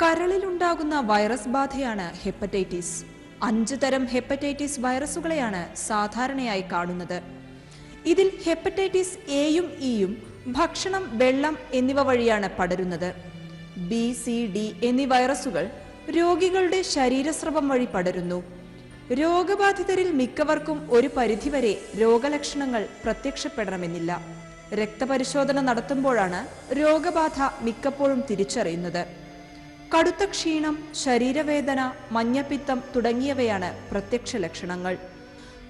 കരളിലുണ്ടാകുന്ന virus ബാധയാണ് hepatitis. അഞ്ച് തരം hepatitis വൈറസുകളെയാണ് സാധാരണയായി കാണുന്നത്. ഇതിൽ ഹെപ്പറ്റൈറ്റിസ് എയും ഇയും ഭക്ഷണം വെള്ളം എന്നിവ വഴിയാണ് പടരുന്നത്. ബി സി ഡി എന്നീ വൈറസുകൾ രോഗികളുടെ ശരീരസ്രവം വഴി പടരുന്നു. രോഗബാധിതരിൽ മിക്കവർക്കും ഒരു പരിധിവരെ രോഗലക്ഷണങ്ങൾ പ്രത്യക്ഷപ്പെടണമെന്നില്ല. രക്തപരിശോധന നടത്തുമ്പോഴാണ് രോഗബാധ മിക്കപ്പോഴും തിരിച്ചറിയുന്നത്. കടുത്ത ക്ഷീണം ശരീരവേദന മഞ്ഞപ്പിത്തം തുടങ്ങിയവയാണ് പ്രത്യക്ഷ ലക്ഷണങ്ങൾ.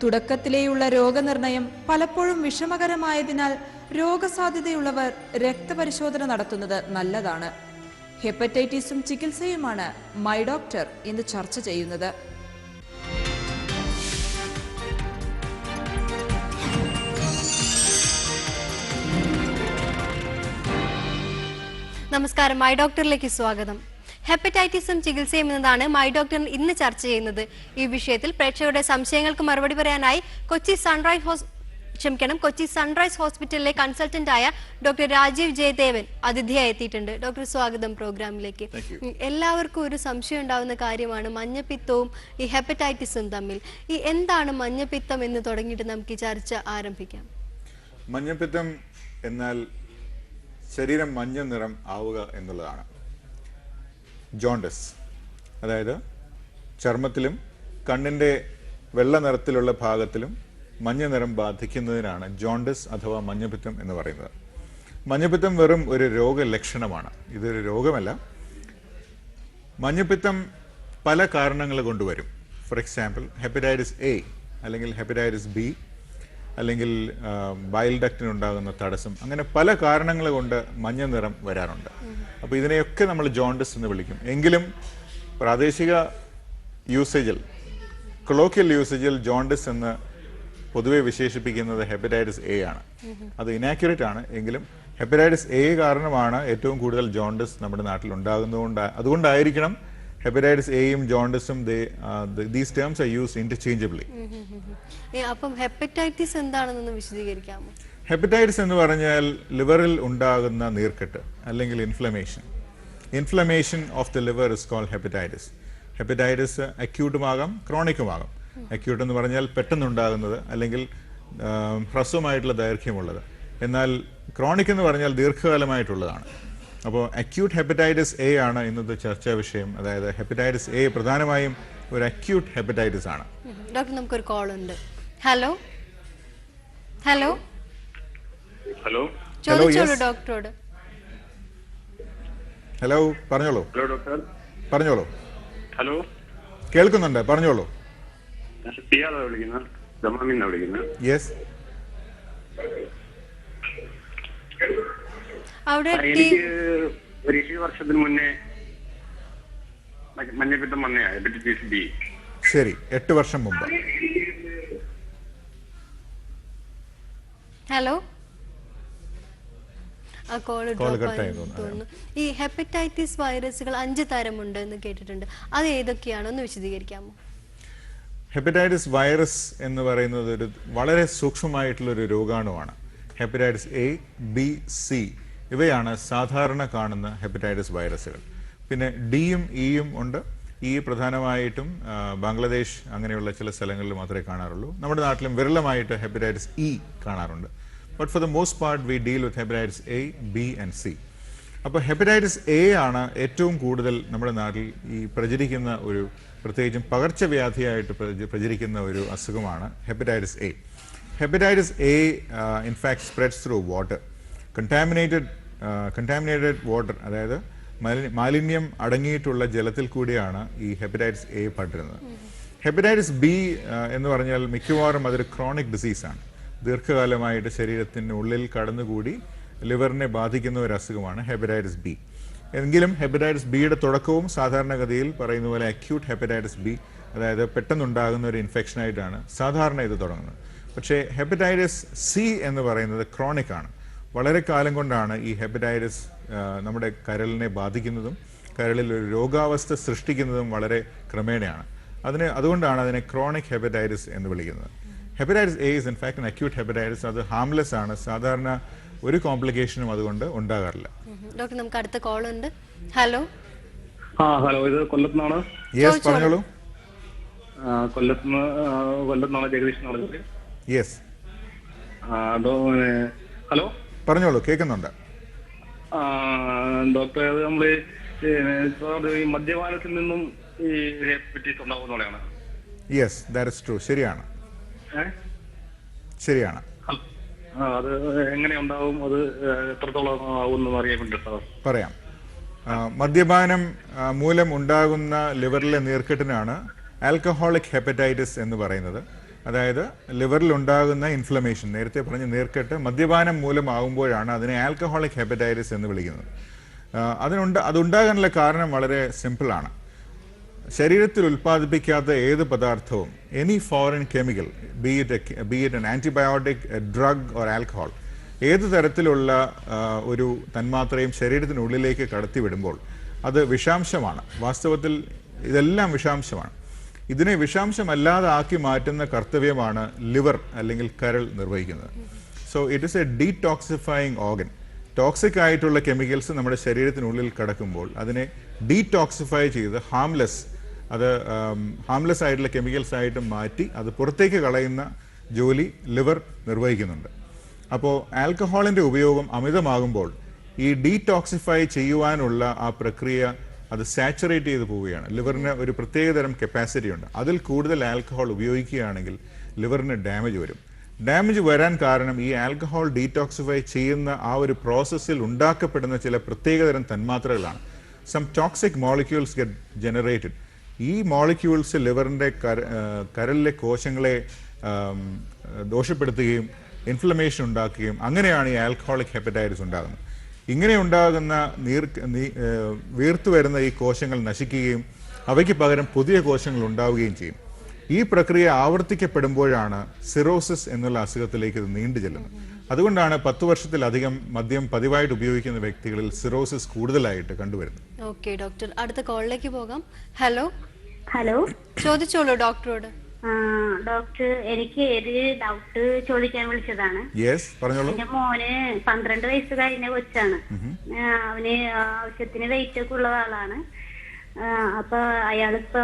തുടക്കത്തിലേയുള്ള രോഗനിർണയം പലപ്പോഴും വിഷമകരമായതിനാൽ രോഗസാധ്യതയുള്ളവർ രക്തപരിശോധന നടത്തുന്നത് നല്ലതാണ്. ഹെപ്പറ്റൈറ്റിസും ചികിത്സയുമാണ് മൈ ഡോക്ടർ ഇന്ന് ചർച്ച ചെയ്യുന്നത്. നമസ്കാരം. മൈ ഡോക്ടറിലേക്ക് സ്വാഗതം. ഹെപ്പറ്റൈറ്റിസും ചികിത്സയും എന്നതാണ് മൈ ഡോക്ടർ ഇന്ന് ചർച്ച ചെയ്യുന്നത്. ഈ വിഷയത്തിൽ പ്രേക്ഷകരുടെ സംശയങ്ങൾക്ക് മറുപടി പറയാനായി കൊച്ചി സൺറൈസ് ഹോസ് ക്ഷമിക്കണം കൊച്ചി സൺറൈസ് ഹോസ്പിറ്റലിലെ കൺസൾട്ടന്റ് ആയ ഡോക്ടർ രാജീവ് ജയദേവൻ അതിഥിയായി എത്തിയിട്ടുണ്ട്. ഡോക്ടർ സ്വാഗതം പ്രോഗ്രാമിലേക്ക്. എല്ലാവർക്കും ഒരു സംശയം ഉണ്ടാവുന്ന കാര്യമാണ് മഞ്ഞപ്പിത്തവും ഈ ഹെപ്പറ്റൈറ്റിസും തമ്മിൽ. ഈ എന്താണ് മഞ്ഞപ്പിത്തം എന്ന് തുടങ്ങിയിട്ട് നമുക്ക് ഈ ചർച്ച ആരംഭിക്കാം. മഞ്ഞപ്പിത്തം എന്നാൽ ശരീരം മഞ്ഞ നിറം ആവുക എന്നുള്ളതാണ്. ജോണ്ടസ്. അതായത് ചർമ്മത്തിലും കണ്ണിന്റെ വെള്ള നിറത്തിലുള്ള ഭാഗത്തിലും മഞ്ഞ നിറം ബാധിക്കുന്നതിനാണ് ജോണ്ടസ് അഥവാ മഞ്ഞപ്പിത്തം എന്ന് പറയുന്നത്. മഞ്ഞപ്പിത്തം വെറും ഒരു രോഗലക്ഷണമാണ്. ഇതൊരു രോഗമല്ല. മഞ്ഞപ്പിത്തം പല കാരണങ്ങൾ കൊണ്ടുവരും. ഫോർ എക്സാമ്പിൾ ഹെപ്പറ്റൈറ്റിസ് എ അല്ലെങ്കിൽ ഹെപ്പറ്റൈറ്റിസ് ബി അല്ലെങ്കിൽ ഡക്റ്റിനുണ്ടാകുന്ന തടസ്സം അങ്ങനെ പല കാരണങ്ങൾ കൊണ്ട് മഞ്ഞ നിറം വരാറുണ്ട്. അപ്പോൾ ഇതിനെയൊക്കെ നമ്മൾ ജോണ്ടിസ് എന്ന് വിളിക്കും. എങ്കിലും പ്രാദേശിക യൂസേജിൽ കൊളോക്കിയൽ യൂസേജിൽ ജോണ്ടിസ് എന്ന് പൊതുവെ വിശേഷിപ്പിക്കുന്നത് ഹെപ്പറ്റൈറ്റിസ് എ ആണ്. അത് ഇനാക്യുറേറ്റ് ആണ്. എങ്കിലും ഹെപ്പറ്റൈറ്റിസ് എ കാരണമാണ് ഏറ്റവും കൂടുതൽ ജോണ്ടിസ് നമ്മുടെ നാട്ടിൽ ഉണ്ടാകുന്നതുകൊണ്ട് അതുകൊണ്ടായിരിക്കണം ഹെപ്പറ്റൈറ്റിസ് എയും ജോണ്ടിസും these terms are use interchangeably അപ്പം ഹെപ്പറ്റൈറ്റിസ് എന്താണെന്നൊന്ന് വിശദീകരിക്കാമോ? ഹെപ്പറ്റൈറ്റിസ് എന്ന് പറഞ്ഞാൽ ലിവറിൽ ഉണ്ടാകുന്ന നീർക്കെട്ട് അല്ലെങ്കിൽ inflammation inflammation of the liver is call hepatitis hepatitis അക്യൂട്ടുമാകാം ക്രോണിക്കുമാകാം അക്യൂട്ട് എന്ന് പറഞ്ഞാൽ പെട്ടെന്നുണ്ടാകുന്നത് അല്ലെങ്കിൽ ഹ്രസ്വമായിട്ടുള്ള ദൈർഘ്യമുള്ളത്. എന്നാൽ ക്രോണിക് എന്ന് പറഞ്ഞാൽ ദീർഘകാലമായിട്ടുള്ളതാണ്. അപ്പോൾ അക്യൂട്ട് ഹെപ്പറ്റൈറ്റിസ് എ ആണ് ഇന്നത്തെ ചർച്ചാ വിഷയം. അതായത് ഹെപ്പറ്റൈറ്റിസ് എ പ്രധാനമായും ഒരു അക്യൂട്ട് ഹെപ്പറ്റൈറ്റിസ് ആണ്. ഡോക്ടർ നമുക്കൊരു കോൾ ഉണ്ട്. ഹലോ ഹലോ ഹലോ ചോദിച്ചോളൂ. ഡോക്ടറോട്. ഹലോ പറഞ്ഞോളൂ. ഹലോ ഡോക്ടർ പറഞ്ഞോളൂ. ഹലോ കേൾക്കുന്നുണ്ട് പറഞ്ഞോളൂ. ഞാൻ സിയാദാ വിളിക്കുന്നത്. ദമാമിന്നാ വിളിക്കുന്നത്. യെസ് അവിടെ എനിക്ക് ഒരു വർഷത്തിന് മുന്നേ മഞ്ഞപ്പിത്തം വന്നയാ ഹെപ്പറ്റൈറ്റിസ് ബി. ശരി എട്ട് വർഷം മുമ്പ്. ഹലോ? ഈ ഹെപ്പറ്റൈറ്റിസ് വൈറസുകൾ അഞ്ച് തരമുണ്ട് എന്ന് കേട്ടിട്ടുണ്ട്. അത് ഏതൊക്കെയാണെന്ന് വിശദീകരിക്കാമോ? ഹെപ്പറ്റൈറ്റിസ് വൈറസ് എന്ന് പറയുന്നത് ഒരു വളരെ സൂക്ഷ്മമായിട്ടുള്ള ഒരു രോഗാണുവാണ്. ഹെപ്പറ്റൈറ്റിസ് എ ബി സി ഇവയാണ് സാധാരണ കാണുന്ന ഹെപ്പറ്റൈറ്റിസ് വൈറസുകൾ. പിന്നെ ഡിയും ഇയും ഉണ്ട്. ഈ പ്രധാനമായിട്ടും ബംഗ്ലാദേശ് അങ്ങനെയുള്ള ചില സ്ഥലങ്ങളിൽ മാത്രമേ കാണാറുള്ളൂ. നമ്മുടെ നാട്ടിലും വിരളമായിട്ട് ഹെപ്പറ്റൈറ്റിസ് ഇ കാണാറുണ്ട്. But for the most part we deal with hepatitis A B and C അപ്പോൾ ഹെപ്പറ്റൈറ്റിസ് എ ആണ് ഏറ്റവും കൂടുതൽ നമ്മുടെ നാട്ടിൽ ഈ പ്രചരിക്കുന്ന ഒരു പ്രത്യേകിച്ചും പകർച്ചവ്യാധിയായിട്ട് പ്രചരിക്കുന്ന ഒരു അസുഖമാണ് hepatitis A hepatitis A in fact spreads through water contaminated contaminated water അതായത് മാലിന്യം അടങ്ങിയിട്ടുള്ള ജലത്തിൽ കൂടിയാണ് ഈ ഹെപ്പറ്റൈറ്റിസ് എ പടരുന്നത്. ഹെപ്പറ്റൈറ്റിസ് ബി എന്ന് പറഞ്ഞാൽ മിക്കവാറും അതൊരു ക്രോണിക് ഡിസീസാണ് ദീർഘകാലമായിട്ട് ശരീരത്തിനുള്ളിൽ കടന്നുകൂടി ലിവറിനെ ബാധിക്കുന്ന ഒരു അസുഖമാണ് ഹെപ്പറ്റൈറ്റിസ് ബി എങ്കിലും ഹെപ്പറ്റൈറ്റിസ് ബിയുടെ തുടക്കവും സാധാരണഗതിയിൽ പറയുന്ന പോലെ അക്യൂട്ട് ഹെപ്പറ്റൈറ്റിസ് ബി അതായത് പെട്ടെന്നുണ്ടാകുന്ന ഒരു ഇൻഫെക്ഷനായിട്ടാണ് സാധാരണ ഇത് തുടങ്ങുന്നത്. പക്ഷേ ഹെപ്പറ്റൈറ്റിസ് സി എന്ന് പറയുന്നത് ക്രോണിക് ആണ്. വളരെ കാലം കൊണ്ടാണ് ഈ ഹെപ്പറ്റൈറ്റിസ് നമ്മുടെ കരളിനെ ബാധിക്കുന്നതും കരളിൽ ഒരു രോഗാവസ്ഥ സൃഷ്ടിക്കുന്നതും വളരെ ക്രമേണയാണ്. അതിന് അതുകൊണ്ടാണ് അതിനെ ക്രോണിക് ഹെപ്പറ്റൈറ്റിസ് എന്ന് വിളിക്കുന്നത്. Hepatitis A is in fact an acute hepatitis അത് ഹാംലെസ് ആണ്. സാധാരണ ഒരു കോംപ്ലിക്കേഷനും അതുകൊണ്ട് ഉണ്ടാകാറില്ല. ഡോക്ടർ നമുക്ക് അടുത്ത കോൾ ഉണ്ട്. ഹലോ? ആ ഹലോ ഇത് കൊല്ലത്തുനിന്നാണ് യെസ് പറഞ്ഞോളൂ. കൊല്ലത്തുനിന്ന് കൊല്ലത്തുനിന്നാണ് ജഗദീഷ് യെസ് ഹലോ? പറഞ്ഞോളൂ കേൾക്കുന്നുണ്ട്. ഡോക്ടർ അത് നമ്മൾ ഈ മദ്യപാനത്തിൽ നിന്നും ഈ ഹെപ്പറ്റൈറ്റിസ് ഉണ്ടാവുന്നതാണ് യെസ് ദാറ്റ് ഇസ് ട്രൂ ശരിയാണ്. ശരിയാണ്. അത് എങ്ങനെ ഉണ്ടാവും അത് എത്രത്തോളം ആവും അറിയാൻ വേണ്ടിട്ടോ പറയാം. മദ്യപാനം മൂലം ഉണ്ടാകുന്ന ലിവറിലെ നീർക്കെട്ടിനാണ് ആൽക്കഹോളിക് ഹെപ്പറ്റൈറ്റിസ് എന്ന് പറയുന്നത്. അതായത് ലിവറിൽ ഉണ്ടാകുന്ന ഇൻഫ്ലമേഷൻ നേരത്തെ പറഞ്ഞ നീർക്കെട്ട് മദ്യപാനം മൂലമാകുമ്പോഴാണ് അതിനെ ആൽക്കഹോളിക് ഹെപ്പറ്റൈറ്റിസ് എന്ന് വിളിക്കുന്നത്. അതിനുണ്ട് അതുണ്ടാകാനുള്ള കാരണം വളരെ സിമ്പിളാണ് ശരീരത്തിൽ ഉൽപ്പാദിപ്പിക്കാത്ത ഏത് പദാർത്ഥവും any foreign chemical be it be it an antibiotic drug or alcohol ഏത് തരത്തിലുള്ള ഒരു തന്മാത്രയും ശരീരത്തിനുള്ളിലേക്ക് കടത്തിവിടുമ്പോൾ അത് വിഷാംശമാണ്. വാസ്തവത്തിൽ ഇതെല്ലാം വിഷാംശമാണ്. ഇതിനെ വിഷാംശമല്ലാതെ ആക്കി മാറ്റുന്ന കർത്തവ്യമാണ് ലിവർ അല്ലെങ്കിൽ കരൾ നിർവഹിക്കുന്നത്. So it is a detoxifying organ toxic ആയിട്ടുള്ള കെമിക്കൽസ് നമ്മുടെ ശരീരത്തിനുള്ളിൽ കിടക്കുമ്പോൾ അതിനെ ഡീടോക്സിഫൈ ചെയ്ത് ഹാംലെസ് അത് ഹാംലെസ് ആയിട്ടുള്ള കെമിക്കൽസ് ആയിട്ട് മാറ്റി അത് പുറത്തേക്ക് കളയുന്ന ജോലി ലിവർ നിർവഹിക്കുന്നുണ്ട്. അപ്പോൾ ആൽക്കഹോളിന്റെ ഉപയോഗം അമിതമാകുമ്പോൾ ഈ ഡീടോക്സിഫൈ ചെയ്യുവാനുള്ള ആ പ്രക്രിയ അത് സാച്ചുറേറ്റ് ചെയ്ത് പോവുകയാണ്. ലിവറിന് ഒരു പ്രത്യേകതരം കപ്പാസിറ്റി ഉണ്ട്. അതിൽ കൂടുതൽ ആൽക്കഹോൾ ഉപയോഗിക്കുകയാണെങ്കിൽ ലിവറിന് ഡാമേജ് വരും. ഡാമേജ് വരാൻ കാരണം ഈ ആൽക്കഹോൾ ഡീടോക്സിഫൈ ചെയ്യുന്ന ആ ഒരു പ്രോസസ്സിൽ ഉണ്ടാക്കപ്പെടുന്ന ചില പ്രത്യേകതരം തന്മാത്രകളാണ്. Some toxic molecules get generated ഈ മോളിക്യൂൾസ് ലിവറിന്റെ കര ആ, കോശങ്ങളെ ദോഷപ്പെടുത്തുകയും ഇൻഫ്ലമേഷൻ ഉണ്ടാക്കുകയും അങ്ങനെയാണ് ഈ ആൽക്കഹോളിക് ഹെപ്പറ്റൈറ്റിസ് ഉണ്ടാകുന്നത്. ഇങ്ങനെ ഉണ്ടാകുന്ന നീർ നീ- വീർത്തു വരുന്ന ഈ കോശങ്ങൾ നശിക്കുകയും അവയ്ക്ക് പകരം പുതിയ കോശങ്ങൾ ഉണ്ടാവുകയും ചെയ്യും. ഈ പ്രക്രിയ ആവർത്തിക്കപ്പെടുമ്പോഴാണ് സിറോസിസ് എന്നുള്ള അസുഖത്തിലേക്ക് ഇത് നീണ്ടു ചെല്ലുന്നത്. അതുകൊണ്ടാണ് പത്ത് വർഷത്തിലധികം മദ്യം പതിവായിട്ട് ഉപയോഗിക്കുന്ന വ്യക്തികളിൽ സിറോസിസ് കൂടുതലായിട്ട് കണ്ടുവരുന്നത്. ഓക്കെ ഡോക്ടർ അടുത്ത കോളിലേക്ക് പോകാം. ഹലോ ഹലോ ചോദിച്ചോളൂ ഡോക്ടറോട് ഡോക്ടർ എനിക്ക് ഒരു ഡൗട്ട് ചോദിക്കാൻ വിളിച്ചതാണ്. യെസ് പറഞ്ഞോളൂ. എന്റെ മോന് പന്ത്രണ്ട് വയസ്സ് കഴിഞ്ഞ കൊച്ചാണ്. അവന് ആവശ്യത്തിന് വെയിറ്റ് ഒക്കെ ഉള്ള ആളാണ്. അപ്പൊ അയാളിപ്പോ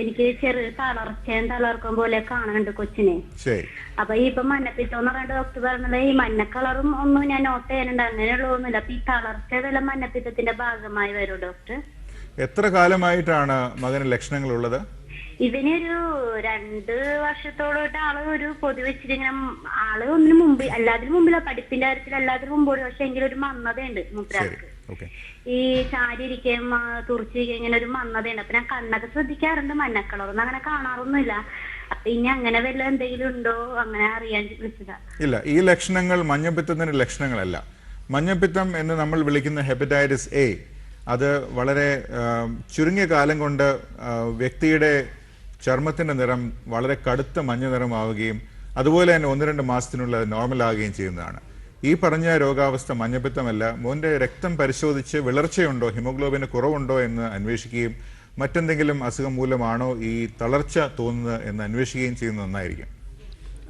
എനിക്ക് ചെറിയ തളർച്ചയും തളർക്കും പോലെ കാണുന്നുണ്ട് കൊച്ചിനെ. അപ്പൊ ഈ ഇപ്പൊ മഞ്ഞപ്പിത്തം എന്ന് പറഞ്ഞ ഡോക്ടർ പറഞ്ഞത് ഈ മഞ്ഞ കളറും ഒന്നും ഞാൻ നോട്ട് ചെയ്യാനുണ്ട്. അങ്ങനെയുള്ളതൊന്നുമില്ല അപ്പൊ ഈ തളർച്ച വല്ല മഞ്ഞപ്പിത്തത്തിന്റെ ഭാഗമായി വരും ഡോക്ടർ എത്ര കാലമായിട്ടാണ് മകന് ലക്ഷണങ്ങളുള്ളത്? ഇവനൊരു രണ്ട് വർഷത്തോളോട്ട് ആൾ ഒരു പൊതി വെച്ചിട്ട് ഇങ്ങനെ ആൾ ഒന്നിനു മുമ്പ് എല്ലാത്തിനും മുമ്പില്ല പഠിപ്പിന്റെ കാര്യത്തിൽ എല്ലാത്തിനും മുമ്പോട് പക്ഷെ എങ്കിലും ഒരു മന്ദതയുണ്ട് മുദ്രാക്ക്. ഓക്കെ. ഈ ചാരി ഇരിക്കുകയും തുറച്ചിരിക്കുകയും ഇങ്ങനെ ഒരു മന്ദതയുണ്ട് അപ്പൊ ഞാൻ കണ്ണൊക്കെ ശ്രദ്ധിക്കാറുണ്ട് മഞ്ഞക്കളറൊന്നും അങ്ങനെ കാണാറൊന്നുമില്ല. അപ്പൊ ഇനി അങ്ങനെ വല്ല എന്തെങ്കിലും ഉണ്ടോ അങ്ങനെ അറിയാൻ വിളിച്ചതാ. ഇല്ല ഈ ലക്ഷണങ്ങൾ മഞ്ഞപ്പിത്തത്തിന്റെ ലക്ഷണങ്ങളല്ല. മഞ്ഞപ്പിത്തം എന്ന് നമ്മൾ വിളിക്കുന്ന ഹെപ്പറ്റൈറ്റിസ് എ അത് വളരെ ചുരുങ്ങിയ കാലം കൊണ്ട് വ്യക്തിയുടെ ചർമ്മത്തിന്റെ നിറം വളരെ കടുത്ത മഞ്ഞ നിറമാവുകയും അതുപോലെ തന്നെ ഒന്ന് രണ്ട് മാസത്തിനുള്ളിൽ അത് നോർമൽ ആവുകയും ചെയ്യുന്നതാണ്. ഈ പറഞ്ഞ രോഗാവസ്ഥ മഞ്ഞപ്പിത്തമല്ല. മോന്റെ രക്തം പരിശോധിച്ച് വിളർച്ചയുണ്ടോ ഹിമോഗ്ലോബിന് കുറവുണ്ടോ എന്ന് അന്വേഷിക്കുകയും മറ്റെന്തെങ്കിലും അസുഖം മൂലമാണോ ഈ തളർച്ച തോന്നുന്നത് എന്ന് അന്വേഷിക്കുകയും ചെയ്യുന്നത് നന്നായിരിക്കും.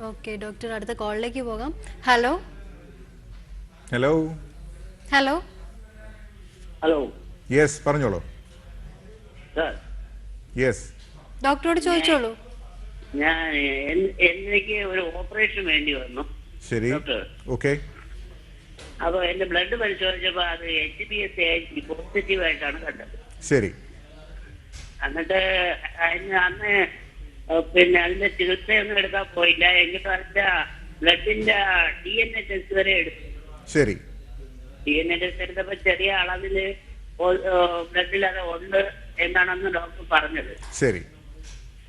ഓക്കെ ഡോക്ടർ അടുത്ത കോളിലേക്ക് പോകാം. Hello? Hello? Hello? Hello? Yes പറഞ്ഞോളൂ. യെസ് ഡോക്ടറോട് ചോദിച്ചോളൂ. ഞാൻ എനിക്ക് ഒരു ഓപ്പറേഷൻ വേണ്ടി വന്നു. ശരി. ഡോക്ടർ. ഓക്കെ. അപ്പൊ എന്റെ ബ്ലഡ് പരിശോധിച്ചപ്പോ അത് H B S A positive ആയിട്ടാണ് കണ്ടത്. ശരി. എന്നിട്ട് അതിന് അന്ന് പിന്നെ അതിന്റെ ചികിത്സയൊന്നും എടുക്കാൻ പോയില്ല. എനിക്ക് അതിന്റെ ബ്ലഡിന്റെ ഡി എൻ എ ടെസ്റ്റ് വരെ എടുത്തു. ശരി. ഡി എൻ എ ടെസ്റ്റ് എടുത്തപ്പോ ചെറിയ അളവിൽ ബ്ലഡിൽ അത് ഉണ്ട് എന്നാണെന്ന് ഡോക്ടർ പറഞ്ഞത്. ശരി.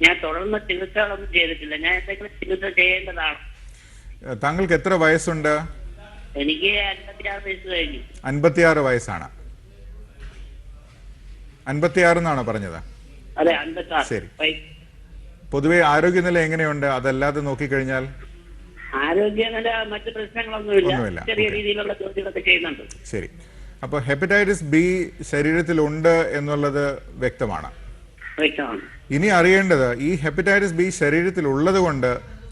ഞാൻ തുടർന്ന് ചികിത്സകളൊന്നും ചെയ്തിട്ടില്ല. ഞാൻ എന്തെങ്കിലും ചികിത്സ ചെയ്യേണ്ടതാണ്. താങ്കൾക്ക് എത്ര വയസ്സുണ്ട്? എനിക്ക് അൻപത്തിയാറ് വയസ്സ് കഴിഞ്ഞു. അൻപത്തിയാറ് വയസ്സാണ്. അൻപത്തിയാറ് എന്നാണോ പറഞ്ഞത്? അതെ ശരി. പൊതുവെ ആരോഗ്യനില എങ്ങനെയുണ്ട്? അതല്ലാതെ നോക്കിക്കഴിഞ്ഞാൽ? ആരോഗ്യനില മറ്റു പ്രശ്നങ്ങളൊന്നുമില്ല. ചെറിയ രീതിയിലുള്ള ജോലികളൊക്കെ ചെയ്യുന്നുണ്ട്. ശരി. അപ്പോൾ ഹെപ്പറ്റൈറ്റിസ് ബി ശരീരത്തിലുണ്ട് എന്നുള്ളത് വ്യക്തമാണ്. ഇനി അറിയേണ്ടത് ഈ ഹെപ്പറ്റൈറ്റിസ് ബി ശരീരത്തിൽ ഉള്ളത് കൊണ്ട്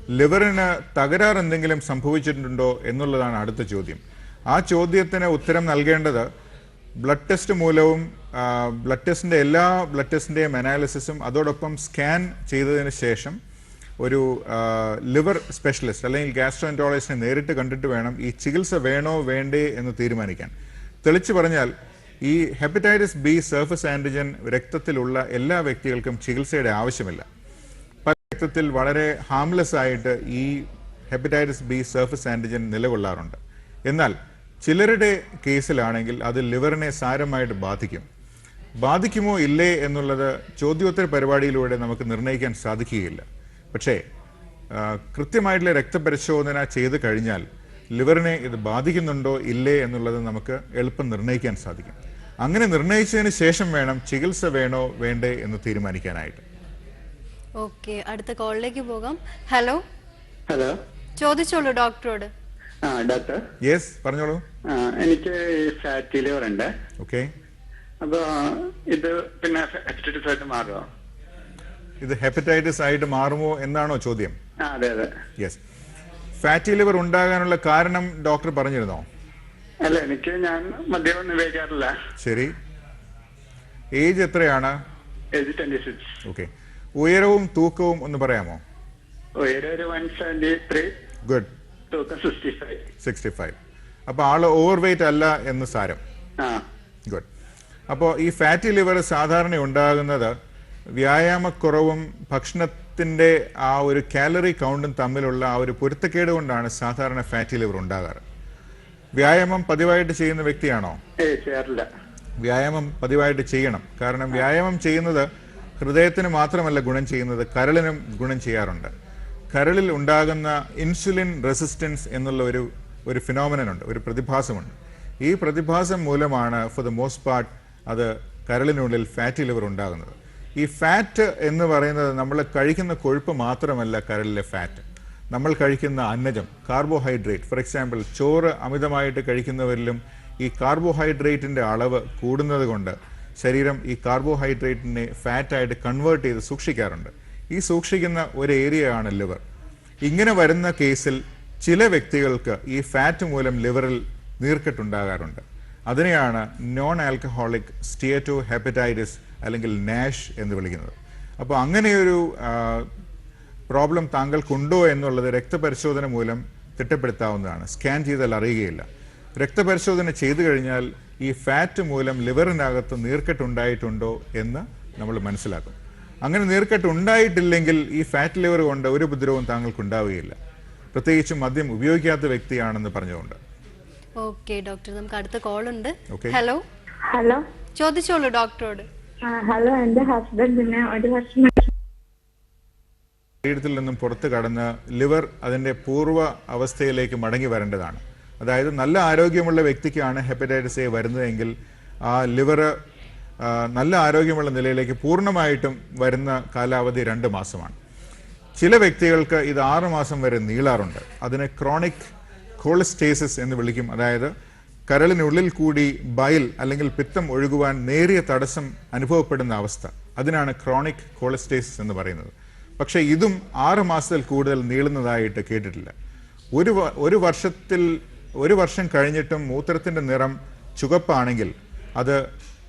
ലിവറിന് തകരാർ എന്തെങ്കിലും സംഭവിച്ചിട്ടുണ്ടോ എന്നുള്ളതാണ് അടുത്ത ചോദ്യം. ആ ചോദ്യത്തിന് ഉത്തരം നൽകേണ്ടത് ബ്ലഡ് ടെസ്റ്റ് മൂലവും ബ്ലഡ് ടെസ്റ്റിന്റെ എല്ലാ ബ്ലഡ് ടെസ്റ്റിന്റെയും അനാലിസിസും അതോടൊപ്പം സ്കാൻ ചെയ്തതിന് ശേഷം ഒരു ലിവർ സ്പെഷ്യലിസ്റ്റ് അല്ലെങ്കിൽ ഗ്യാസ്ട്രോന്റോളജിസ്റ്റിനെ നേരിട്ട് കണ്ടിട്ട് വേണം ഈ ചികിത്സ വേണോ വേണ്ടേ എന്ന് തീരുമാനിക്കാൻ. തെളിച്ചു പറഞ്ഞാൽ ഈ ഹെപ്പറ്റൈറ്റിസ് ബി സർഫസ് ആന്റിജൻ രക്തത്തിലുള്ള എല്ലാ വ്യക്തികൾക്കും ചികിത്സയുടെ ആവശ്യമില്ല. പല രക്തത്തിൽ വളരെ ഹാംലെസ് ആയിട്ട് ഈ ഹെപ്പറ്റൈറ്റിസ് ബി സർഫസ് ആന്റിജൻ നിലകൊള്ളാറുണ്ട്. എന്നാൽ ചിലരുടെ കേസിലാണെങ്കിൽ അത് ലിവറിനെ സാരമായിട്ട് ബാധിക്കും. ബാധിക്കുമോ ഇല്ലേ എന്നുള്ളത് ചോദ്യോത്തര പരിപാടിയിലൂടെ നമുക്ക് നിർണയിക്കാൻ സാധിക്കുകയില്ല. പക്ഷേ കൃത്യമായിട്ടുള്ള രക്തപരിശോധന ചെയ്ത് കഴിഞ്ഞാൽ ലിവറിനെ ഇത് ബാധിക്കുന്നുണ്ടോ ഇല്ലേ എന്നുള്ളത് നമുക്ക് എളുപ്പം നിർണയിക്കാൻ സാധിക്കും. അങ്ങനെ നിർണയിച്ചതിന് ശേഷം വേണം ചികിത്സ വേണോ വേണ്ടേ എന്ന് തീരുമാനിക്കാനായിട്ട്. ഓക്കെ അടുത്ത കോളിലേക്ക് പോകാം. ഹലോ? ഹലോ? ചോദിച്ചോളൂ ഡോക്ടറോട്. ആ ഡോക്ടർ. യെസ് പറഞ്ഞോളൂ. എനിക്ക് ഫാറ്റി ലിവർ ഉണ്ട്. ഓക്കെ. അപ്പൊ ഇത് പിന്നെ ഹെപ്പറ്റൈറ്റിസ് ആയിട്ട് മാറുമോ ഇത് ഹെപ്പറ്റൈറ്റിസ് ആയിട്ട് മാറുമോ എന്നാണോ ചോദ്യം? അതെ അതെ. യെസ്. ഫാറ്റി ലിവർ ഉണ്ടാകാനുള്ള കാരണം ഡോക്ടർ പറഞ്ഞിരുന്നോ? അല്ല എനിക്ക് ഞാൻ മദ്യപാനം ഉപയോഗിക്കാറില്ല ശരി. ഏജ് എത്രയാണ്? ഏജ് ട്വന്റി സിക്സ് ഓക്കെ ഉയരവും തൂക്കവും ഒന്ന് പറയാമോ? ഉയരം ഒരു വൺ സെവന്റി ത്രീ ഗുഡ് തൂക്കം സിക്സ്റ്റി ഫൈവ് സിക്സ്റ്റി ഫൈവ് അപ്പോൾ ആൾ ഓവർ വെയിറ്റ് അല്ല എന്ന് സാരം. ആ. ഗുഡ് അപ്പോൾ ഈ ഫാറ്റി ലിവർ സാധാരണ ഉണ്ടാകുന്നത് വ്യായാമക്കുറവും ഭക്ഷണത്തിന്റെ ആ ഒരു കാലറി കൗണ്ടും തമ്മിലുള്ള ആ ഒരു പൊരുത്തക്കേട് കൊണ്ടാണ് സാധാരണ ഫാറ്റി ലിവർ ഉണ്ടാകാറ്. വ്യായാമം പതിവായിട്ട് ചെയ്യുന്ന വ്യക്തിയാണോ? ചെയ്യാറില്ല. വ്യായാമം പതിവായിട്ട് ചെയ്യണം. കാരണം വ്യായാമം ചെയ്യുന്നത് ഹൃദയത്തിന് മാത്രമല്ല ഗുണം ചെയ്യുന്നത് കരളിനും ഗുണം ചെയ്യാറുണ്ട്. കരളിൽ ഉണ്ടാകുന്ന ഇൻസുലിൻ റെസിസ്റ്റൻസ് എന്നുള്ള ഒരു ഒരു ഫിനോമിനൻ ഉണ്ട് ഒരു പ്രതിഭാസമുണ്ട്. ഈ പ്രതിഭാസം മൂലമാണ് ഫോർ ദ മോസ്റ്റ് പാർട്ട് അത് കരളിനുള്ളിൽ ഫാറ്റി ലിവർ ഉണ്ടാകുന്നത്. ഈ ഫാറ്റ് എന്ന് പറയുന്നത് നമ്മൾ കഴിക്കുന്ന കൊഴുപ്പ് മാത്രമല്ല കരളിലെ ഫാറ്റ് നമ്മൾ കഴിക്കുന്ന അന്നജം കാർബോഹൈഡ്രേറ്റ് ഫോർ എക്സാമ്പിൾ ചോറ് അമിതമായിട്ട് കഴിക്കുന്നവരിലും ഈ കാർബോഹൈഡ്രേറ്റിന്റെ അളവ് കൂടുന്നത് കൊണ്ട് ശരീരം ഈ കാർബോഹൈഡ്രേറ്റിനെ ഫാറ്റായിട്ട് കൺവേർട്ട് ചെയ്ത് സൂക്ഷിക്കാറുണ്ട്. ഈ സൂക്ഷിക്കുന്ന ഒരു ഏരിയയാണ് ലിവർ ഇങ്ങനെ വരുന്ന കേസിൽ ചില വ്യക്തികൾക്ക് ഈ ഫാറ്റ് മൂലം ലിവറിൽ നീർക്കെട്ടുണ്ടാകാറുണ്ട്. അതിനെയാണ് നോൺ ആൽക്കഹോളിക് സ്റ്റിയറ്റോ ഹെപ്പറ്റൈറ്റിസ് അല്ലെങ്കിൽ നാഷ് എന്ന് വിളിക്കുന്നത്. അപ്പോൾ അങ്ങനെയൊരു പ്രോബ്ലം താങ്കൾക്കുണ്ടോ എന്നുള്ളത് രക്തപരിശോധന മൂലം തിട്ടപ്പെടുത്താവുന്നതാണ്. സ്കാൻ ചെയ്താൽ അറിയുകയില്ല. രക്തപരിശോധന ചെയ്തു കഴിഞ്ഞാൽ ഈ ഫാറ്റ് മൂലം ലിവറിനകത്ത് നീർക്കെട്ടുണ്ടായിട്ടുണ്ടോ എന്ന് നമ്മൾ മനസ്സിലാക്കും. അങ്ങനെ നീർക്കെട്ട് ഉണ്ടായിട്ടില്ലെങ്കിൽ ഈ ഫാറ്റ് ലിവർ കൊണ്ട് ഒരു ഉപദ്രവവും താങ്കൾക്ക് ഉണ്ടാവുകയില്ല പ്രത്യേകിച്ചും മദ്യം ഉപയോഗിക്കാത്ത വ്യക്തിയാണെന്ന് പറഞ്ഞുകൊണ്ട്. Okay doctor. നമുക്ക് അടുത്ത കോൾ ഉണ്ട് ഹലോ. ഹലോ. ചോദിച്ചോളൂ ഡോക്ടറോട്. ആ ഹലോ. എന്റെ ഹസ്ബൻഡിന് ഒരു വർഷം ശരീരത്തിൽ നിന്നും പുറത്തു കടന്ന് ലിവർ അതിന്റെ പൂർവ അവസ്ഥയിലേക്ക് മടങ്ങി വരേണ്ടതാണ്. അതായത് നല്ല ആരോഗ്യമുള്ള വ്യക്തിക്കാണ് ഹെപ്പറ്റൈറ്റിസ് എ വരുന്നതെങ്കിൽ ആ ലിവർ നല്ല ആരോഗ്യമുള്ള നിലയിലേക്ക് പൂർണമായിട്ടും വരുന്ന കാലാവധി രണ്ട് മാസമാണ്. ചില വ്യക്തികൾക്ക് ഇത് ആറ് മാസം വരെ നീളാറുണ്ട്. അതിന് ക്രോണിക് കോളിസ്റ്റേസിസ് എന്ന് വിളിക്കും. അതായത് കരളിനുള്ളിൽ കൂടി ബയൽ അല്ലെങ്കിൽ പിത്തം ഒഴുകുവാൻ നേരിയ തടസ്സം അനുഭവപ്പെടുന്ന അവസ്ഥ. അതിനാണ് ക്രോണിക് കോളിസ്റ്റേസിസ് എന്ന് പറയുന്നത്. പക്ഷേ ഇതും ആറ് മാസത്തിൽ കൂടുതൽ നീളുന്നതായിട്ട് കേട്ടിട്ടില്ല. ഒരു ഒരു വർഷത്തിൽ ഒരു വർഷം കഴിഞ്ഞിട്ടും മൂത്രത്തിന്റെ നിറം ചുവപ്പാണെങ്കിൽ അത്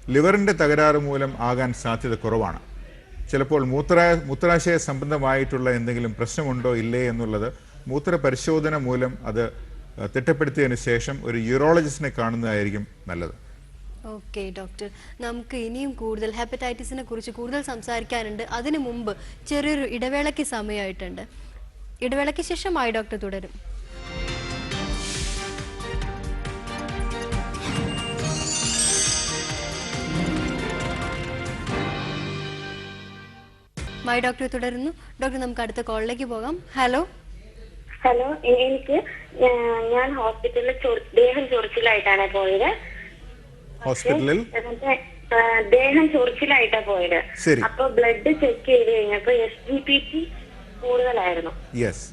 ലിവറിന്റെ തകരാറ് മൂലം ആകാൻ സാധ്യത കുറവാണ്. ചിലപ്പോൾ മൂത്ര മൂത്രാശയ സംബന്ധമായിട്ടുള്ള എന്തെങ്കിലും പ്രശ്നമുണ്ടോ ഇല്ലേ എന്നുള്ളത് മൂത്ര പരിശോധന മൂലം അത് തിട്ടപ്പെടുത്തിയതിനു ശേഷം ഒരു യൂറോളജിസ്റ്റിനെ കാണുന്നതായിരിക്കും നല്ലത്. Okay doctor. നമുക്ക് ഇനിയും കൂടുതൽ ഹെപ്പറ്റൈറ്റിസിനെ കുറിച്ച് കൂടുതൽ സംസാരിക്കാനുണ്ട്. അതിനു മുമ്പ് ചെറിയൊരു ഇടവേളയ്ക്ക് സമയമായിട്ടുണ്ട്. ഇടവേളയ്ക്ക് ശേഷമായി ഡോക്ടർ തുടരും. മൈ ഡോക്ടർ തുടരുന്നു. ഡോക്ടർ നമുക്ക് അടുത്ത കോളിലേക്ക് പോകാം. ഹലോ ഹലോ എനിക്ക് ഞാൻ ഹോസ്പിറ്റലിൽ ദേഹം ചൊറിച്ചിലായിട്ടാണ് പോയത്. ഹോസ്പിറ്റലിൽ? ദേഹം ചൊറിച്ചിലായിട്ടാ പോയത്. അപ്പൊ ബ്ലഡ് ചെക്ക് ചെയ്ത് കഴിഞ്ഞപ്പോ എസ് ജി പി ടി കൂടുതലായിരുന്നു. യെസ്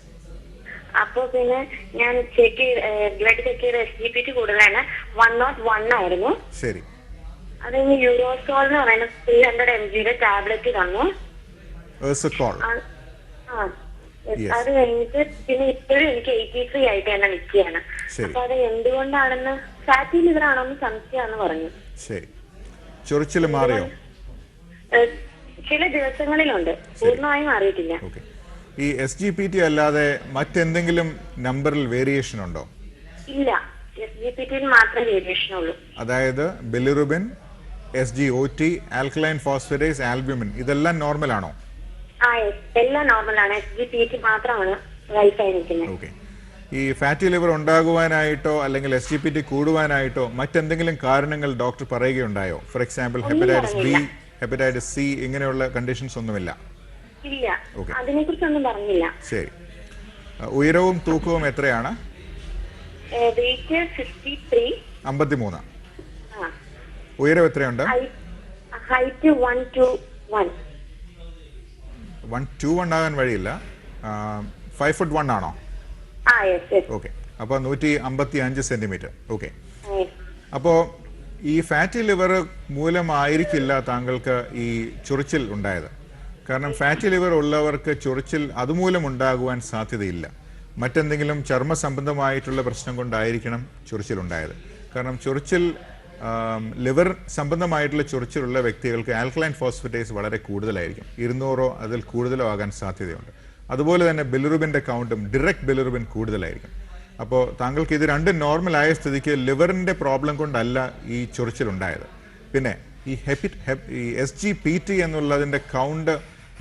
അപ്പൊ പിന്നെ ഞാൻ ചെക്ക് ചെയ്ത് ബ്ലഡ് ചെക്ക് ചെയ്ത എസ് ജി പി ടി കൂടുതലാണ്. വൺ നോട്ട് വൺ ആയിരുന്നു. ശരി. അത് കഴിഞ്ഞ് യൂറോസോൾ എന്ന് പറയുന്ന ത്രീ ഹൺഡ്രഡ് എം ജിയുടെ ടാബ്ലറ്റ് തന്നു. അത് കഴിഞ്ഞിട്ട് പിന്നെ ഇപ്പോഴും എനിക്ക് എയ്റ്റി ത്രീ ആയിട്ട് തന്നെ നിൽക്കുകയാണ്. അപ്പൊ അത് എന്തുകൊണ്ടാണെന്ന് ഫാറ്റി ലിവർ ആണോന്ന് സംശയമാണെന്ന് പറഞ്ഞു. ശരി. ചൊറിച്ചിൽ മാറിയോ? ഏഹ്, ചില ദിവസങ്ങളിലുണ്ട്. പൂർണമായും മാറിയിട്ടില്ല. ഓക്കെ. ഈ എസ് ജി പി ടി അല്ലാതെ മറ്റെന്തെങ്കിലും നമ്പറിൽ വേരിയേഷൻ ഉണ്ടോ? ഇല്ല. എസ് ജി പി ടിയിൽ മാത്രമേ വേരിയേഷൻ ഉള്ളൂ. അതായത് bilirubin S G O T alkaline phosphatase albumin. ഇതെല്ലാം നോർമൽ ആണോ ആ എല്ലാം നോർമലാണ്. എസ് ജി പി ടി മാത്രമാണ് നിൽക്കുന്നത്. ഓക്കെ. ഈ ഫാറ്റി ലിവർ ഉണ്ടാകുവാനായിട്ടോ അല്ലെങ്കിൽ എസ് ജി പി ടി കൂടുവാനായിട്ടോ മറ്റെന്തെങ്കിലും കാരണങ്ങൾ doctor പറയുകയുണ്ടായോ? For example hepatitis B hepatitis C ഇങ്ങനെയുള്ള കണ്ടീഷൻസ് ഒന്നുമില്ല. പറഞ്ഞില്ല. ശരി. ഉയരവും തൂക്കവും എത്രയാണ്? അമ്പത്തിമൂന്ന്. ഉയരം എത്രയുണ്ട്? Height one two one one two one ആകാൻ വഴിയില്ല. ഫൈവ് ഫുട്ട് വൺ ആണോ? ഓക്കെ അപ്പോൾ നൂറ്റി അമ്പത്തി അഞ്ച് സെന്റിമീറ്റർ. ഓക്കെ അപ്പോൾ ഈ ഫാറ്റി ലിവർ മൂലമായിരിക്കില്ല താങ്കൾക്ക് ഈ ചൊറിച്ചിൽ ഉണ്ടായത്. കാരണം ഫാറ്റി ലിവർ ഉള്ളവർക്ക് ചൊറിച്ചിൽ അതുമൂലം ഉണ്ടാകുവാൻ സാധ്യതയില്ല. മറ്റെന്തെങ്കിലും ചർമ്മ സംബന്ധമായിട്ടുള്ള പ്രശ്നം കൊണ്ടായിരിക്കണം ചൊറിച്ചിൽ ഉണ്ടായത്. കാരണം ചൊറിച്ചിൽ ലിവർ സംബന്ധമായിട്ടുള്ള ചൊറിച്ചിലുള്ള വ്യക്തികൾക്ക് ആൽക്കലൈൻ ഫോസ്ഫറ്റേസ് വളരെ കൂടുതലായിരിക്കും. ഇരുന്നൂറോ അതിൽ കൂടുതലോ ആകാൻ സാധ്യതയുണ്ട്. അതുപോലെ തന്നെ ബിലിറുബിന്റെ കൗണ്ടും ഡിറക്റ്റ് ബിലിറുബിൻ കൂടുതലായിരിക്കും. അപ്പോൾ താങ്കൾക്ക് ഇത് രണ്ട് നോർമൽ ആയ സ്ഥിതിക്ക് ലിവറിന്റെ പ്രോബ്ലം കൊണ്ടല്ല ഈ ചൊറിച്ചിലുണ്ടായത് പിന്നെ ഈ ഹെപ്പി ഹെപ് ഈ എസ് ജി പി ടി എന്നുള്ളതിന്റെ കൗണ്ട്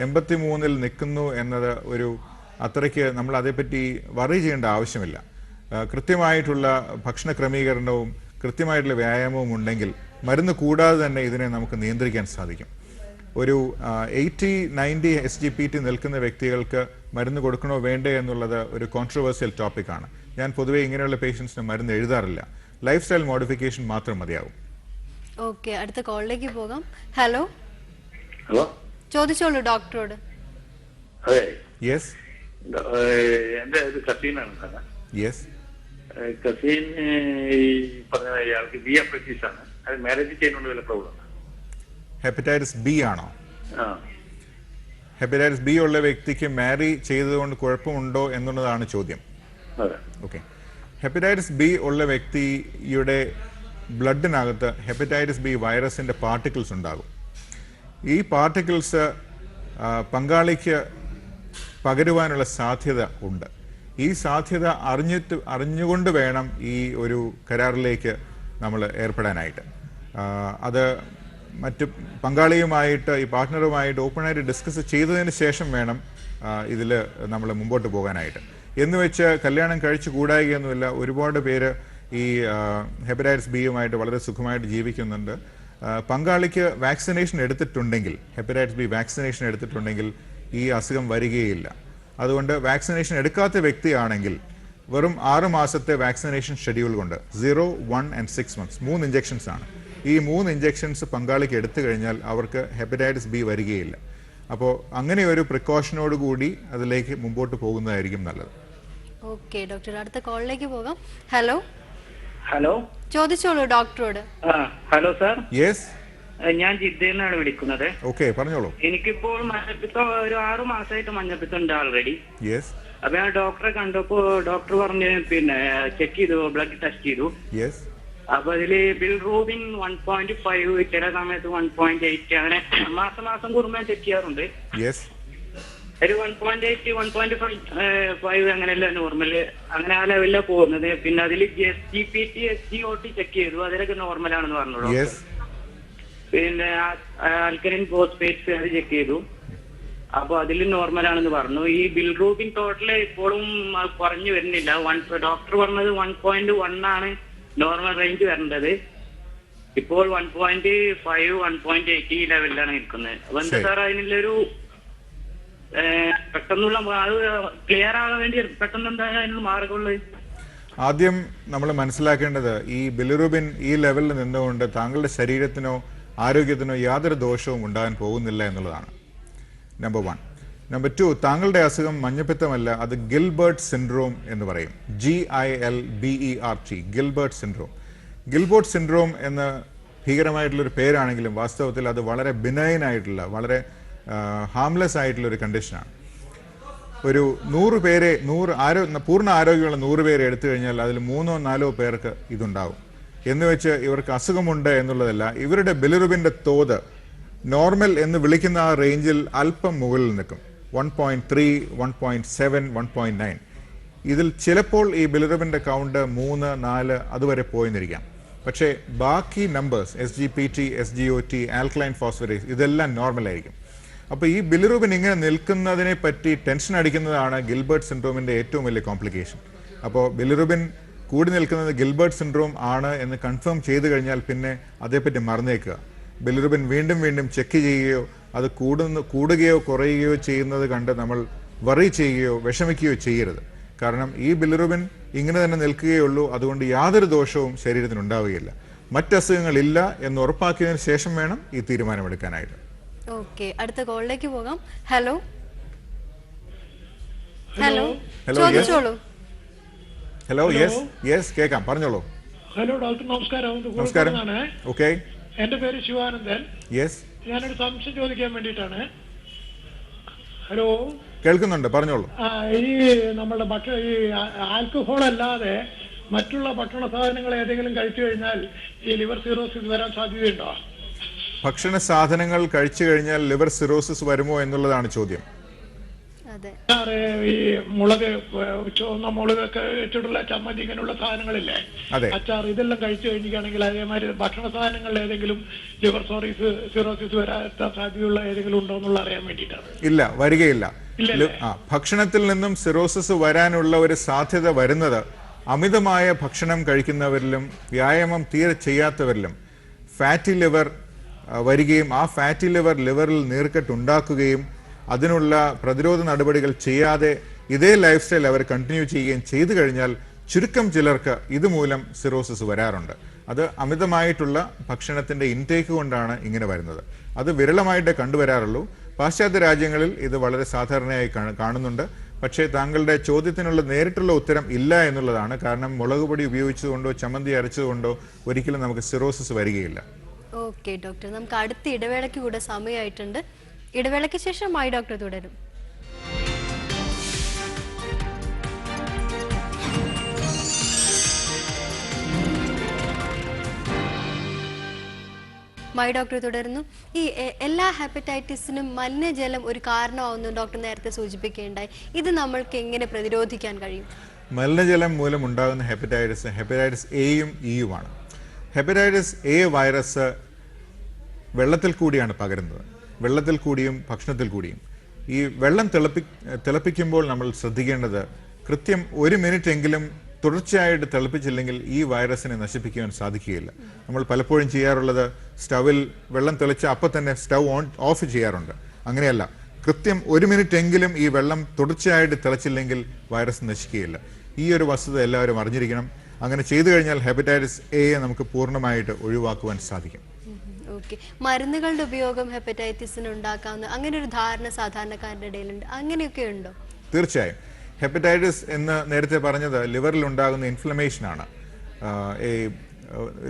എൺപത്തി മൂന്നിൽ നിൽക്കുന്നു എന്നത് ഒരു അത്രയ്ക്ക് നമ്മൾ അതേപ്പറ്റി വറി ചെയ്യേണ്ട ആവശ്യമില്ല. കൃത്യമായിട്ടുള്ള ഭക്ഷണ ക്രമീകരണവും കൃത്യമായിട്ടുള്ള വ്യായാമവും ഉണ്ടെങ്കിൽ മരുന്ന് കൂടാതെ തന്നെ ഇതിനെ നമുക്ക് നിയന്ത്രിക്കാൻ സാധിക്കും. ഒരു eighty ninety S G P T നിൽക്കുന്ന വ്യക്തികൾക്ക് മരുന്ന് കൊടുക്കണോ വേണ്ടേ എന്നുള്ളത് ഒരു കോൺട്രവേഴ്സ്യൽ ടോപ്പിക്കാണ് ഞാൻ പൊതുവേ ഇങ്ങനെയുള്ള പേഷ്യൻസിന് മരുന്ന് എഴുതാറില്ല. ലൈഫ് സ്റ്റൈൽ മോഡിഫിക്കേഷൻ മാത്രം മതിയാവും. ഓക്കെ അടുത്ത കോളിലേക്ക് പോകാം. ഹലോ ഹലോ ചോദിച്ചോളൂ ഡോക്ടറോട് അതെ. യെസ് ഏഹ് എന്റെ ഒരു കസീനാണ് സാറേ. യെസ് കസീൻ ഈ പറഞ്ഞ ഇയാൾക്ക് ബി അപ്രറ്റീസ് ആണ്. അത് മാരേജ് ചെയ്യുന്നതുകൊണ്ട് വല്ല പ്രോബ്ലം ഹെപ്പറ്റൈറ്റിസ് ബി ആണോ? ആ. ഹെപ്പറ്റൈറ്റിസ് ബി ഉള്ള വ്യക്തിക്ക് മാരി ചെയ്തതുകൊണ്ട് കുഴപ്പമുണ്ടോ എന്നുള്ളതാണ് ചോദ്യം. ഓക്കെ ഹെപ്പറ്റൈറ്റിസ് ബി ഉള്ള വ്യക്തിയുടെ ബ്ലഡിനകത്ത് ഹെപ്പറ്റൈറ്റിസ് ബി വൈറസിന്റെ പാർട്ടിക്കിൾസ് ഉണ്ടാകും. ഈ പാർട്ടിക്കിൾസ് പങ്കാളിക്ക് പകരുവാനുള്ള സാധ്യത ഉണ്ട്. ഈ സാധ്യത അറിഞ്ഞിട്ട് അറിഞ്ഞുകൊണ്ട് വേണം ഈ ഒരു കരാറിലേക്ക് നമ്മൾ ഏർപ്പെടാനായിട്ട്. അത് മറ്റ് പങ്കാളിയുമായിട്ട് ഈ പാർട്ട്ണറുമായിട്ട് ഓപ്പണായിട്ട് ഡിസ്കസ് ചെയ്തതിന് ശേഷം വേണം ഇതിൽ നമ്മൾ മുമ്പോട്ട് പോകാനായിട്ട്. എന്ന് വെച്ച് കല്യാണം കഴിച്ചു കൂടായികയൊന്നുമില്ല ഒരുപാട് പേര് ഈ ഹെപ്പറ്റൈറ്റിസ് ബിയുമായിട്ട് വളരെ സുഖമായിട്ട് ജീവിക്കുന്നുണ്ട്. പങ്കാളിക്ക് വാക്സിനേഷൻ എടുത്തിട്ടുണ്ടെങ്കിൽ ഹെപ്പറ്റൈറ്റിസ് ബി വാക്സിനേഷൻ എടുത്തിട്ടുണ്ടെങ്കിൽ ഈ അസുഖം വരികയില്ല. അതുകൊണ്ട് വാക്സിനേഷൻ എടുക്കാത്ത വ്യക്തിയാണെങ്കിൽ വെറും ആറ് മാസത്തെ വാക്സിനേഷൻ ഷെഡ്യൂൾ കൊണ്ട് zero one and six months മൂന്ന് ഇഞ്ചെക്ഷൻസ് ആണ്. ഈ മൂന്ന് ഇഞ്ചെക്ഷൻസ് പങ്കാളിക്ക് എടുത്തു കഴിഞ്ഞാൽ അവർക്ക് ഹെപ്പറ്റൈറ്റിസ് ബി വരികയില്ല. അപ്പോൾ അങ്ങനെ ഒരു പ്രിക്കോഷനോട് കൂടി അതിലേക്ക് മുമ്പോട്ട് പോകുന്നതായിരിക്കും നല്ലത്. ഓക്കെ ഡോക്ടർ അടുത്ത കോളിലേക്ക് പോകാം. ഹലോ ഹലോ ചോദിച്ചോളൂ ഡോക്ടറോട് ഹലോ സാർ യെസ് ഞാൻ ജിദ്ദയിൽ നിന്നാണ് വിളിക്കുന്നത്. ഓക്കെ പറഞ്ഞോളൂ. എനിക്കിപ്പോൾ മഞ്ഞപ്പിത്തം ഒരു ആറു മാസമായിട്ട് മഞ്ഞപ്പിത്തം ഉണ്ട് ആൾറെഡി യെസ് അപ്പൊ ഞാൻ ഡോക്ടറെ കണ്ടപ്പോ ഡോക്ടർ പറഞ്ഞ് പിന്നെ ചെക്ക് ചെയ്തു ബ്ലഡ് ടെസ്റ്റ് ചെയ്തു. യെസ് അപ്പൊ അതിൽ bilirubin one point five ചില സമയത്ത് വൺ പോയിന്റ് എയ്റ്റ് അങ്ങനെ മാസം മാസം കൂടുമ്പോൾ ചെക്ക് ചെയ്യാറുണ്ട്. ഒരു one point eight one point five അങ്ങനെയല്ല നോർമൽ അങ്ങനെ ആ ലെവലിലാണ് പോകുന്നത്. പിന്നെ അതിൽ S G P T S G O T check ചെയ്തു. അതിലൊക്കെ നോർമൽ ആണെന്ന് പറഞ്ഞു യെസ് പിന്നെ ആൽക്കലിൻ ഫോസ്ഫേറ്റ്സ് അത് ചെക്ക് ചെയ്തു. അപ്പൊ അതിൽ നോർമൽ ആണെന്ന് പറഞ്ഞു. ഈ ബിൽ റൂബിൻ ടോട്ടൽ ഇപ്പോഴും കുറഞ്ഞു വരുന്നില്ല. വൺ ഡോക്ടർ പറഞ്ഞത് വൺ പോയിന്റ് വൺ ആണ്. നോർമൽ റേഞ്ച് വരേണ്ടത് ഇപ്പോൾ one point five one point eight ലെവലിലാണ് നിൽക്കുന്നത് അപ്പൊ എന്താ. സാർ അതിനുള്ളൊരു പെട്ടെന്നുള്ള അത് ക്ലിയർ ആകാൻ വേണ്ടി പെട്ടെന്ന് എന്താ അതിനുള്ള മാർഗമുള്ളത്? ആദ്യം നമ്മൾ മനസ്സിലാക്കേണ്ടത് ഈ ബിലിറുബിൻ ഈ ലെവലിൽ നിന്നുകൊണ്ട് താങ്കളുടെ ശരീരത്തിനോ ആരോഗ്യത്തിനോ യാതൊരു ദോഷവും ഉണ്ടാകാൻ പോകുന്നില്ല എന്നുള്ളതാണ്. നമ്പർ വൺ നമ്പർ ടു താങ്കളുടെ അസുഖം മഞ്ഞപ്പിത്തമല്ല അത് ഗിൽബർട്ട് സിൻഡ്രോം എന്ന് പറയും. G I L B E R T Gilbert syndrome. Gilbert syndrome എന്ന ഭീകരമായിട്ടുള്ളൊരു പേരാണെങ്കിലും വാസ്തവത്തിൽ അത് വളരെ ബിനൈൻ ആയിട്ടുള്ള വളരെ ഹാംലെസ് ആയിട്ടുള്ള ഒരു കണ്ടീഷനാണ് ഒരു നൂറ് പേരെ നൂറ് ആരോ പൂർണ ആരോഗ്യമുള്ള നൂറ് പേരെ എടുത്തു കഴിഞ്ഞാൽ അതിൽ മൂന്നോ നാലോ പേർക്ക് ഇതുണ്ടാവും. എന്ന് വെച്ച് ഇവർക്ക് അസുഖമുണ്ട് എന്നുള്ളതല്ല ഇവരുടെ ബിലിറുബിന്റെ തോത് നോർമൽ എന്ന് വിളിക്കുന്ന ആ റേഞ്ചിൽ അല്പം മുകളിൽ നിൽക്കും. One point three one point seven one point nine ഇതിൽ ചിലപ്പോൾ ഈ ബിലിറുബിന്റെ കൗണ്ട് മൂന്ന് നാല് അതുവരെ പോയിന്നിരിക്കാം. പക്ഷേ ബാക്കി numbers S G P T S G O T alkaline phosphatase ഇതെല്ലാം നോർമൽ ആയിരിക്കും. അപ്പോൾ ഈ ബിലിറൂബിൻ ഇങ്ങനെ നിൽക്കുന്നതിനെ പറ്റി ടെൻഷൻ അടിക്കുന്നതാണ് ഗിൽബർട്ട് സിൻഡ്രോമിന്റെ ഏറ്റവും വലിയ കോംപ്ലിക്കേഷൻ അപ്പോൾ ബിലിറൂബിൻ കൂടി നിൽക്കുന്നത് ഗിൽബർട്ട് സിൻഡ്രോം ആണ് എന്ന് കൺഫേം ചെയ്തു കഴിഞ്ഞാൽ പിന്നെ അതേപ്പറ്റി മറന്നേക്കുക. ബിലിറൂബിൻ വീണ്ടും വീണ്ടും ചെക്ക് ചെയ്യുകയോ അത് കൂടുന്ന കൂടുകയോ കുറയുകയോ ചെയ്യുന്നത് കണ്ട് നമ്മൾ വറി ചെയ്യുകയോ വിഷമിക്കുകയോ ചെയ്യരുത്. കാരണം ഈ ബിലിറുബിൻ ഇങ്ങനെ തന്നെ നിൽക്കുകയുള്ളൂ അതുകൊണ്ട് യാതൊരു ദോഷവും ശരീരത്തിന് ഉണ്ടാവുകയില്ല. മറ്റസുഖങ്ങളില്ല എന്ന് ഉറപ്പാക്കിയതിന് ശേഷം വേണം ഈ തീരുമാനമെടുക്കാനായിട്ട്. ഓക്കെ അടുത്ത കോളിലേക്ക് പോകാം. ഹലോ? ഹലോ? ഹലോ ചോദിച്ചോളൂ. ഹലോ യെസ് യെസ് കേൾക്കാം. പറഞ്ഞോളൂ. ഹലോ ഡോക്ടർ നമസ്കാരം. നമസ്കാരം. ഓക്കെ എന്റെ പേര് ശിവാനന്ദൻ. യെസ് ഞാനൊരു സംശയം ചോദിക്കാൻ വേണ്ടിട്ടാണ് ഹലോ? കേൾക്കുന്നുണ്ട് പറഞ്ഞോളൂ. ഈ നമ്മുടെ ഭക്ഷണ ഈ ആൽക്കഹോൾ അല്ലാതെ മറ്റുള്ള ഭക്ഷണ സാധനങ്ങൾ ഏതെങ്കിലും കഴിച്ചു കഴിഞ്ഞാൽ ഈ ലിവർ സിറോസിസ് വരാൻ സാധ്യതയുണ്ടോ? ഭക്ഷണ സാധനങ്ങൾ കഴിച്ചു കഴിഞ്ഞാൽ ലിവർ സിറോസിസ് വരുമോ എന്നുള്ളതാണ് ചോദ്യം. ഈ മുളക് ചുവന്ന മുളകൊക്കെ വെച്ചിട്ടുള്ള ചമ്മന്തി ഇങ്ങനെയുള്ള സാധനങ്ങളില്ലേ. അച്ചാർ ഇതെല്ലാം കഴിച്ചു കഴിഞ്ഞിട്ടാണെങ്കിൽ അതേമാതിരി ഭക്ഷണ സാധനങ്ങളിൽ ഏതെങ്കിലും ലിവർ സോറീസ് സിറോസിസ് വരാത്ത സാധ്യതയുള്ള ഏതെങ്കിലും ഉണ്ടോ എന്നുള്ള അറിയാൻ വേണ്ടിയിട്ടാണ് ഇല്ല വരികയില്ല? ഭക്ഷണത്തിൽ നിന്നും സിറോസിസ് വരാനുള്ള ഒരു സാധ്യത വരുന്നത് അമിതമായ ഭക്ഷണം കഴിക്കുന്നവരിലും വ്യായാമം തീരെ ചെയ്യാത്തവരിലും ഫാറ്റി ലിവർ വരികയും ആ ഫാറ്റി ലിവർ ലിവറിൽ നീർക്കെട്ട് ഉണ്ടാക്കുകയും അതിനുള്ള പ്രതിരോധ നടപടികൾ ചെയ്യാതെ ഇതേ ലൈഫ് സ്റ്റൈൽ അവർ കണ്ടിന്യൂ ചെയ്യുകയും ചെയ്തു കഴിഞ്ഞാൽ ചുരുക്കം ചിലർക്ക് ഇതുമൂലം സിറോസിസ് വരാറുണ്ട്. അത് അമിതമായിട്ടുള്ള ഭക്ഷണത്തിന്റെ ഇൻടേക്ക് കൊണ്ടാണ് ഇങ്ങനെ വരുന്നത്. അത് വിരളമായിട്ട് കണ്ടുവരാറുള്ളൂ. പാശ്ചാത്യ രാജ്യങ്ങളിൽ ഇത് വളരെ സാധാരണയായി കാണുന്നുണ്ട്. പക്ഷേ താങ്കളുടെ ചോദ്യത്തിനുള്ള നേരിട്ടുള്ള ഉത്തരം ഇല്ല എന്നുള്ളതാണ്. കാരണം മുളക് പൊടി ഉപയോഗിച്ചതുകൊണ്ടോ ചമ്മന്തി അരച്ചതുകൊണ്ടോ ഒരിക്കലും നമുക്ക് സിറോസിസ് വരികയില്ല. ഓക്കെ ഡോക്ടർ നമുക്ക് അടുത്ത ഇടവേളയ്ക്ക് കൂടെ സമയമായിട്ടുണ്ട്. ഇടവേളയ്ക്ക് ശേഷം മൈ ഡോക്ടർ തുടരും. മൈ ഡോക്ടർ തുടരുന്നു. ഈ എല്ലാ ഹെപ്പറ്റൈറ്റിസിനും മലിനജലം ഒരു കാരണമാവുന്നു ഡോക്ടർ നേരത്തെ സൂചിപ്പിക്കുകയുണ്ടായി. ഇത് നമ്മൾക്ക് എങ്ങനെ പ്രതിരോധിക്കാൻ കഴിയും? മലിനജലം മൂലം ഉണ്ടാകുന്ന ഹെപ്പറ്റൈറ്റിസ് ഹെപ്പറ്റൈറ്റിസ് എയും ഇയുമാണ് ഹെപ്പറ്റൈറ്റിസ് എ വൈറസ് വെള്ളത്തിൽ കൂടിയാണ് പകരുന്നത്. വെള്ളത്തിൽ കൂടിയും ഭക്ഷണത്തിൽ കൂടിയും. ഈ വെള്ളം തിളപ്പി തിളപ്പിക്കുമ്പോൾ നമ്മൾ ശ്രദ്ധിക്കേണ്ടത് കൃത്യം ഒരു മിനിറ്റ് എങ്കിലും തുടർച്ചയായിട്ട് തിളപ്പിച്ചില്ലെങ്കിൽ ഈ വൈറസിനെ നശിപ്പിക്കുവാൻ സാധിക്കുകയില്ല. നമ്മൾ പലപ്പോഴും ചെയ്യാറുള്ളത് സ്റ്റവിൽ വെള്ളം തിളച്ച് അപ്പം തന്നെ സ്റ്റവ് ഓൺ ഓഫ് ചെയ്യാറുണ്ട്. അങ്ങനെയല്ല. കൃത്യം ഒരു മിനിറ്റ് എങ്കിലും ഈ വെള്ളം തുടർച്ചയായിട്ട് തിളച്ചില്ലെങ്കിൽ വൈറസ് നശിക്കുകയില്ല. ഈ ഒരു വസ്തുത എല്ലാവരും അറിഞ്ഞിരിക്കണം. അങ്ങനെ ചെയ്തു കഴിഞ്ഞാൽ ഹെപ്പറ്റൈറ്റിസ് എയെ നമുക്ക് പൂർണമായിട്ട് ഒഴിവാക്കുവാൻ സാധിക്കും. ഓക്കെ മരുന്നുകളുടെ ഉപയോഗം ഹെപ്പറ്റൈറ്റിസിന് ഉണ്ടാക്കാവുന്ന അങ്ങനെ ഒരു ധാരണ സാധാരണക്കാരുടെ ഇടയിലുണ്ട്. അങ്ങനെയൊക്കെ ഉണ്ടോ? തീർച്ചയായും. ഹെപ്പറ്റൈറ്റിസ് എന്ന് നേരത്തെ പറഞ്ഞത് ലിവറിൽ ഉണ്ടാകുന്ന ഇൻഫ്ലമേഷൻ ആണ്. ഈ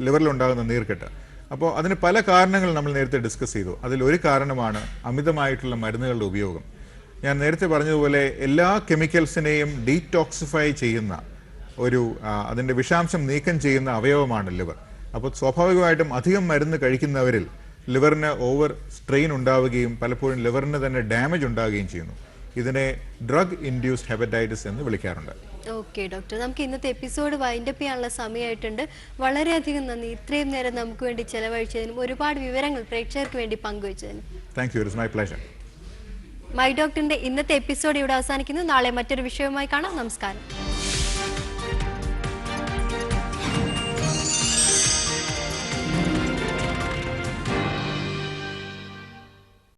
ലിവറിൽ ഉണ്ടാകുന്ന നീർക്കെട്ട്. അപ്പോൾ അതിന് പല കാരണങ്ങൾ നമ്മൾ നേരത്തെ ഡിസ്കസ് ചെയ്തു. അതിൽ ഒരു കാരണമാണ് അമിതമായിട്ടുള്ള മരുന്നുകളുടെ ഉപയോഗം. ഞാൻ നേരത്തെ പറഞ്ഞതുപോലെ എല്ലാ കെമിക്കൽസിനെയും ഡീറ്റോക്സിഫൈ ചെയ്യുന്ന ഒരു അതിന്റെ വിഷാംശം നീക്കം ചെയ്യുന്ന അവയവമാണ് ലിവർ. അപ്പോൾ സ്വാഭാവികമായിട്ടും അധികം മരുന്ന് കഴിക്കുന്നവരിൽ ലിവറിന് ഓവർ സ്ട്രെയിൻ ഉണ്ടാവുകയും പലപ്പോഴും ലിവറിന് തന്നെ ഡാമേജ് ഉണ്ടാവുകയും ചെയ്യുന്നു. ഇതിനെ ഡ്രഗ് ഇൻഡ്യൂസ്ഡ് ഹെപ്പറ്റൈറ്റിസ് എന്ന് വിളിക്കാറുണ്ട്. Okay doctor. നമുക്ക് ഇന്നത്തെ എപ്പിസോഡ് വൈൻഡപ്പ് ചെയ്യാനുള്ള സമയമായിട്ടുണ്ട്. വളരെയധികം നന്ദി. ഇത്രയും നേരം നമുക്ക് വേണ്ടി ചെലവഴിച്ചതിനും ഒരുപാട് വിവരങ്ങൾ പ്രേക്ഷകർക്ക് വേണ്ടി പങ്കുവച്ചതിനും. Thank you my pleasure my ഡോക്ടറിന്റെ ഇന്നത്തെ എപ്പിസോഡ് ഇവിടെ അവസാനിക്കുന്നു. നാളെ മറ്റൊരു വിഷയവുമായി കാണാം. നമസ്കാരം.